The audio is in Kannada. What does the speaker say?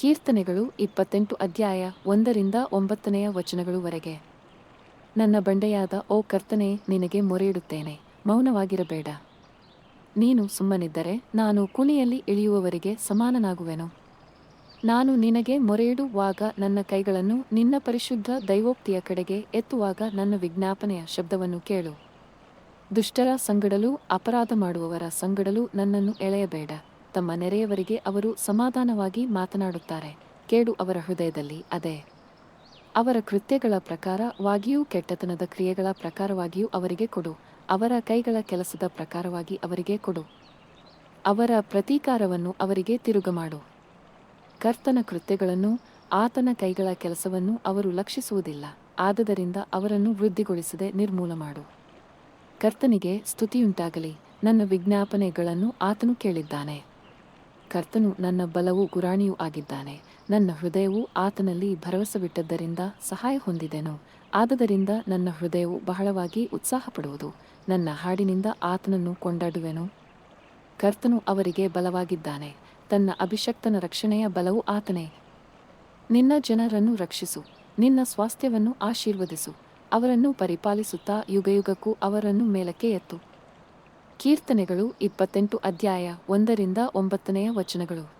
ಕೀರ್ತನೆಗಳು ಇಪ್ಪತ್ತೆಂಟು ಅಧ್ಯಾಯ ಒಂದರಿಂದ ಒಂಬತ್ತನೆಯ ವಚನಗಳವರೆಗೆ. ನನ್ನ ಬಂಡೆಯಾದ ಓ ಕರ್ತನೆ, ನಿನಗೆ ಮೊರೆಯಿಡುತ್ತೇನೆ, ಮೌನವಾಗಿರಬೇಡ. ನೀನು ಸುಮ್ಮನಿದ್ದರೆ ನಾನು ಕುಣಿಯಲ್ಲಿ ಇಳಿಯುವವರಿಗೆ ಸಮಾನನಾಗುವೆನು. ನಾನು ನಿನಗೆ ಮೊರೆಯಿಡುವಾಗ ನನ್ನ ಕೈಗಳನ್ನು ನಿನ್ನ ಪರಿಶುದ್ಧ ದೈವೋಕ್ತಿಯ ಕಡೆಗೆ ಎತ್ತುವಾಗ ನನ್ನ ವಿಜ್ಞಾಪನೆಯ ಶಬ್ದವನ್ನು ಕೇಳು. ದುಷ್ಟರ ಸಂಗಡಲೂ, ಅಪರಾಧ ಮಾಡುವವರ ಸಂಗಡಲೂ ನನ್ನನ್ನು ಎಳೆಯಬೇಡ. ತಮ್ಮ ನೆರೆಯವರಿಗೆ ಅವರು ಸಮಾಧಾನವಾಗಿ ಮಾತನಾಡುತ್ತಾರೆ. ಕೇಡು ಅವರ ಹೃದಯದಲ್ಲಿ ಅದೇ. ಅವರ ಕೃತ್ಯಗಳ ಪ್ರಕಾರವಾಗಿಯೂ ಕೆಟ್ಟತನದ ಕ್ರಿಯೆಗಳ ಪ್ರಕಾರವಾಗಿಯೂ ಅವರಿಗೆ ಕೊಡು. ಅವರ ಕೈಗಳ ಕೆಲಸದ ಪ್ರಕಾರವಾಗಿ ಅವರಿಗೆ ಕೊಡು. ಅವರ ಪ್ರತೀಕಾರವನ್ನು ಅವರಿಗೆ ತಿರುಗಮಾಡು. ಕರ್ತನ ಕೃತ್ಯಗಳನ್ನು, ಆತನ ಕೈಗಳ ಕೆಲಸವನ್ನು ಅವರು ಲಕ್ಷಿಸುವುದಿಲ್ಲ. ಆದದರಿಂದ ಅವರನ್ನು ವೃದ್ಧಿಗೊಳಿಸದೆ ನಿರ್ಮೂಲ ಮಾಡು. ಕರ್ತನಿಗೆ ಸ್ತುತಿಯುಂಟಾಗಲಿ. ನನ್ನ ವಿಜ್ಞಾಪನೆಗಳನ್ನು ಆತನು ಕೇಳಿದ್ದಾನೆ. ಕರ್ತನು ನನ್ನ ಬಲವೂ ಗುರಾಣಿಯೂ ಆಗಿದ್ದಾನೆ. ನನ್ನ ಹೃದಯವು ಆತನಲ್ಲಿ ಭರವಸವಿಟ್ಟದ್ದರಿಂದ ಸಹಾಯ ಹೊಂದಿದೆನು. ಆದ್ದರಿಂದ ನನ್ನ ಹೃದಯವು ಬಹಳವಾಗಿ ಉತ್ಸಾಹಪಡುವುದು. ನನ್ನ ಹಾಡಿನಿಂದ ಆತನನ್ನು ಕೊಂಡಾಡುವೆನು. ಕರ್ತನು ಅವರಿಗೆ ಬಲವಾಗಿದ್ದಾನೆ. ತನ್ನ ಅಭಿಷಕ್ತನ ರಕ್ಷಣೆಯ ಬಲವು ಆತನೇ. ನಿನ್ನ ಜನರನ್ನು ರಕ್ಷಿಸು. ನಿನ್ನ ಸ್ವಾಸ್ಥ್ಯವನ್ನು ಆಶೀರ್ವದಿಸು. ಅವರನ್ನು ಪರಿಪಾಲಿಸುತ್ತಾ ಯುಗಯುಗಕ್ಕೂ ಅವರನ್ನು ಮೇಲಕ್ಕೆ ಎತ್ತು. ಕೀರ್ತನೆಗಳು ಇಪ್ಪತ್ತೆಂಟು ಅಧ್ಯಾಯ ಒಂದರಿಂದ ಒಂಬತ್ತನೆಯ ವಚನಗಳು.